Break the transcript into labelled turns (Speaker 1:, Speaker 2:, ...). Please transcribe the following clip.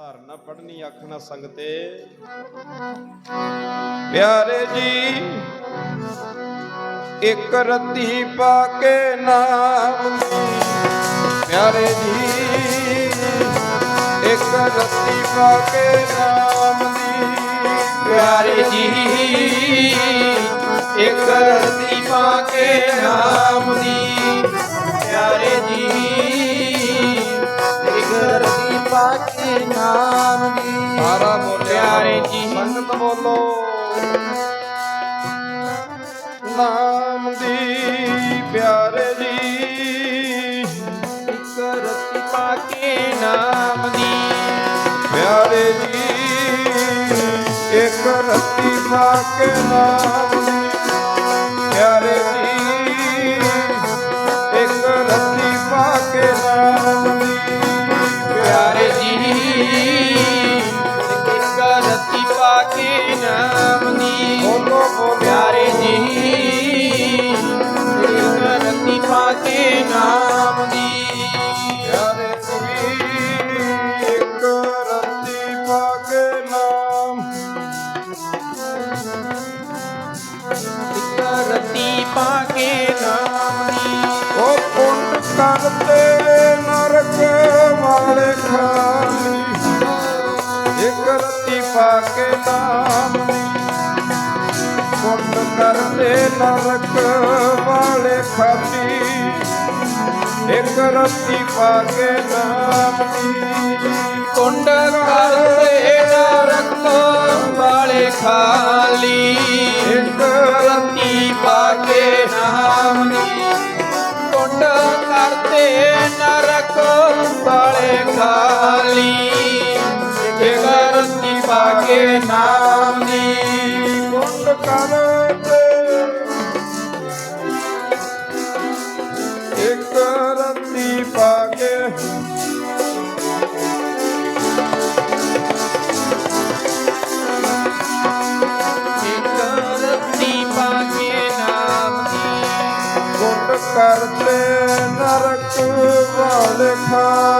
Speaker 1: ਧਾਰਨਾ ਪੜਨੀ ਆਖਣਾ ਸੰਗਤੇ। ਪਿਆਰੇ ਜੀ, ਇੱਕ ਰੱਤੀ ਪਾ ਕੇ ਨਾਮ। ਪਿਆਰੇ ਜੀ, ਇੱਕ ਰੱਤੀ ਪਾ ਕੇ ਨਾਮ ਦੀ।
Speaker 2: ਪਿਆਰੇ ਜੀ, ਇੱਕ ਰਤੀ ਪਾ ਕੇ ਨਾਮ ਦੀ। ਪਿਆਰੇ ਜੀ, ਇੱਕ ਰਤੀ ਪਾ ਕੇ ਨਾਮ? ਦੀ
Speaker 1: ਸਾਰਾ ਬੋਲਿਆ
Speaker 2: ਪਿਆਰੇ ਜੀ।
Speaker 1: ਸੰਗਤ ਬੋਲੋ। ਨਾਮ ਦੀ ਪਿਆਰੇ ਜੀ।
Speaker 2: ਇੱਕ ਰਤੀ ਪਾ ਕੇ ਨਾਮ ਦੀ।
Speaker 1: ਪਿਆਰੇ ਜੀ ਇੱਕ ਰੱਤੀ ਪਾ ਕੇ ਨਾਮ ਦੀ। ਨਾਮ ਦੀ ਬੋਲੋ ਬੋਲੋ
Speaker 2: ਪਿਆਰੇ ਜੀ। ਰਤੀ ਪਾ ਕੇ ਨਾਮ ਦੀ।
Speaker 1: ਪਿਆਰੇ ਜੀ ਇੱਕ ਰੱਤੀ ਪਾ ਕੇ ਨਾਮ।
Speaker 2: ਇੱਕ ਰਤੀ ਪਾ ਕੇ ਨਾਮ ਦੀ।
Speaker 1: ਉਹ ਪੁੰਡ ਕਰਦੇ ਇੱਕ ਰੱਤੀ ਪਾ ਕੇ ਨਾਮ। ਦੀ ਕਰਦੇ ਨਰਕ ਵਾਲੇ ਖਾਲੀ ਇੱਕ ਰੱਤੀ ਪਾ ਕੇ ਨਾਮ।
Speaker 2: ਕੁੰਡ ਕਰਦੇ ਨਰਕ ਵਾਲੇ ਖਾਲੀ ਰਤੀ ਪਾ ਕੇ ਨਾਮ ਕਰਦੇ ਇੱਕ ਰੱਤੀ ਪਾ
Speaker 1: ਇੱਕ ਰਤੀ ਪਾ ਕੇ
Speaker 2: ਨਾਮ
Speaker 1: ਕਰਦੇ ਨਰਕ ਵਾਲੇ ਖਾਲੀ